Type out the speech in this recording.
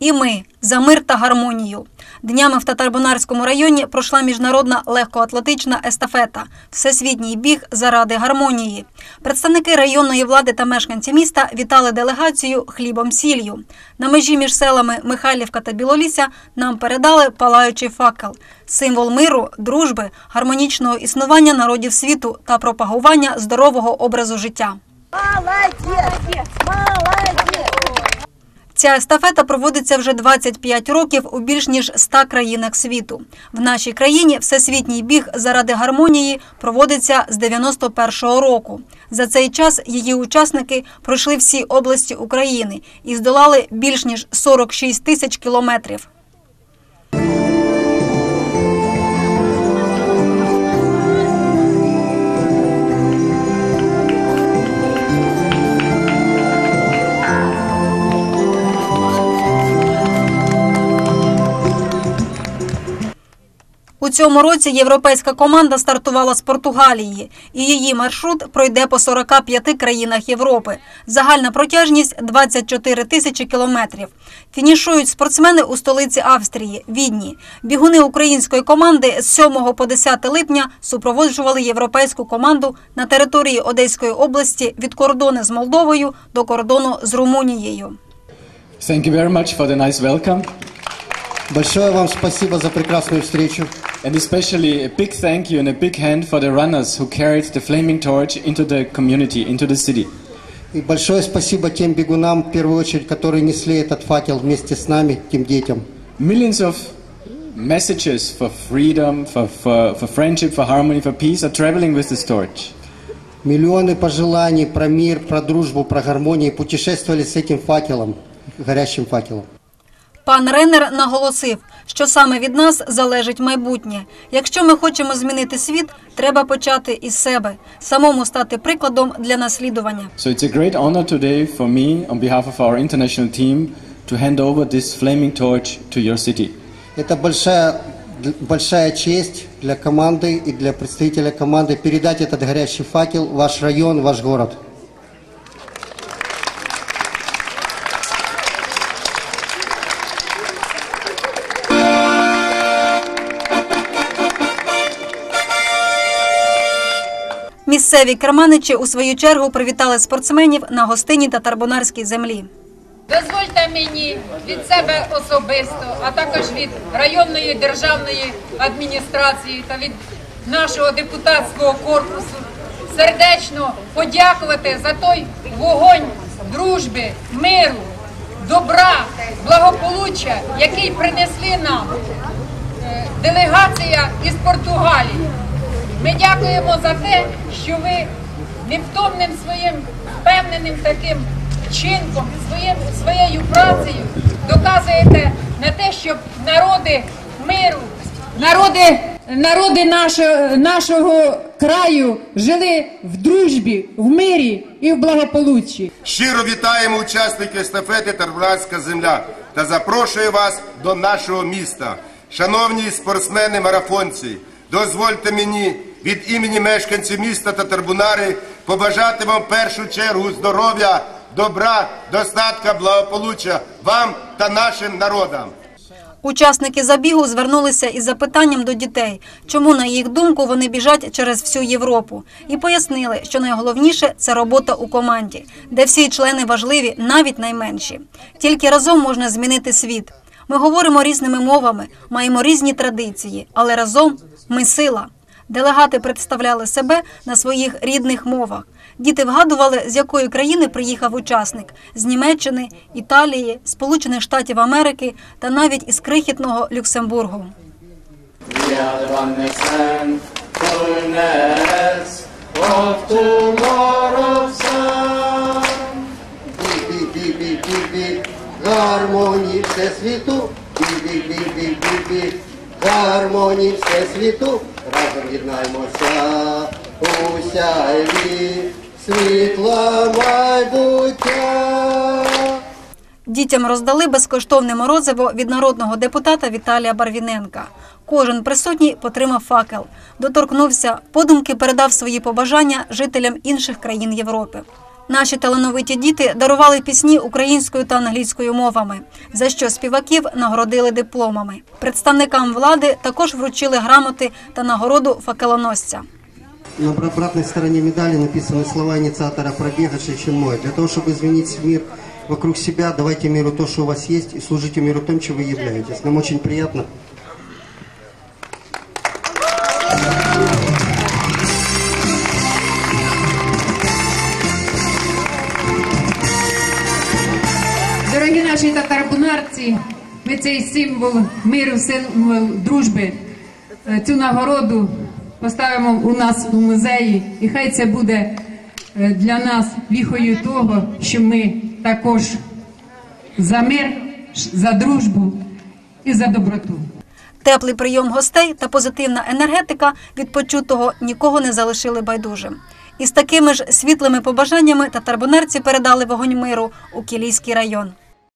І ми за мир та гармонію. Днями в Татарбунарському районі пройшла міжнародна легкоатлетична естафета Всесвітній біг заради гармонії. Представники районної влади та мешканці міста вітали делегацію хлібом сіллю. На межі між селами Михайлівка та Білолісся нам передали палаючий факел символ миру, дружби, гармонічного існування народів світу та пропагування здорового образу життя. Молодец! Молодец! Ця естафета проводиться вже 25 років у більш ніж 100 країнах світу. В нашій країні всесвітній біг заради гармонії проводиться з 91-го року. За цей час її учасники пройшли всі області України і здолали більш ніж 46 тисяч кілометрів. У цьому році європейська команда стартувала з Португалії, і її маршрут пройде по 45 країнах Європи. Загальна протяжність 24 тисячі кілометрів. Фінішують спортсмени у столиці Австрії Відні. Бігуни української команди з 7 по 10 липня супроводжували європейську команду на території Одеської області від кордону з Молдовою до кордону з Румунією. Thank you very much for the nice welcome. Большое вам спасибо за прекрасную встречу. And especially a big thank you and a big hand for the runners who carried the flaming torch into the community, into the city. И большое спасибо тем бегунам, в первую очередь, которые несли этот факел вместе с нами, тем детям. Millions of messages for freedom, for, for, for friendship, for harmony, for peace are traveling with this torch. Миллионы пожеланий про мир, про дружбу, про гармонию путешествовали с этим факелом, горящим факелом. Пан Реннер наголосив, що саме від нас залежить майбутнє. Якщо ми хочемо змінити світ, треба почати із себе, самому стати прикладом для наслідування. So it's a great honor today for me, on behalf of our international team, to hand over this flaming torch to your city. Это большая, большая честь для команды и для представителя команды передать этот горящий факел в ваш район, в ваш город. Місцеві керманичі у свою чергу привітали спортсменів на гостині та тарбонарській землі. Дозвольте мені від себе особисто, а також від районної державної адміністрації та від нашого депутатського корпусу сердечно подякувати за той вогонь дружби, миру, добра, благополуччя, який принесли нам е, делегація із Португалії. Ми дякуємо за те, що ви невтомним своїм впевненим таким вчинком, своїм, своєю працею доказуєте на те, щоб народи миру, народи, народи нашого, нашого краю жили в дружбі, в мирі і в благополуччі. Щиро вітаємо учасників естафети Тарбунарська земля та запрошую вас до нашого міста. Шановні спортсмени-марафонці, дозвольте мені від імені мешканців міста та Тарбунари побажати вам в першу чергу здоров'я, добра, достатка, благополуччя вам та нашим народам. Учасники забігу звернулися із запитанням до дітей, чому, на їх думку, вони біжать через всю Європу, і пояснили, що найголовніше це робота у команді, де всі члени важливі, навіть найменші. Тільки разом можна змінити світ. Ми говоримо різними мовами, маємо різні традиції, але разом ми сила. Делегати представляли себе на своїх рідних мовах. Діти вгадували, з якої країни приїхав учасник з Німеччини, Італії, Сполучених Штатів Америки та навіть із крихітного Люксембургу. Гармонії всесвіту, бі-бі-бі-бі-бі, гармонії всесвіту, разом єднаємося у світла майбуття. Дітям роздали безкоштовне морозиво від народного депутата Віталія Барвіненка. Кожен присутній потримав факел, доторкнувся, подумки передав свої побажання жителям інших країн Європи. Наші талановиті діти дарували пісні українською та англійською мовами, за що співаків нагородили дипломами. Представникам влади також вручили грамоти та нагороду факелоносця. На обратной стороне медали написаны слова инициатора пробега «Шейчин мой». Для того, чтобы изменить мир вокруг себя, давайте миру то, что у вас есть, и служите миру тем, чем вы являетесь. Нам очень приятно. наші татарбунарці, ми цей символ миру, символ дружби, е, цю нагороду поставимо у нас у музеї, і хай це буде е, для нас віхою того, що ми також за мир, за дружбу і за доброту. Теплий прийом гостей та позитивна енергетика від почутого нікого не залишили байдужим. І з такими ж світлими побажаннями татарбунарці передали вогонь миру у Кілійський район.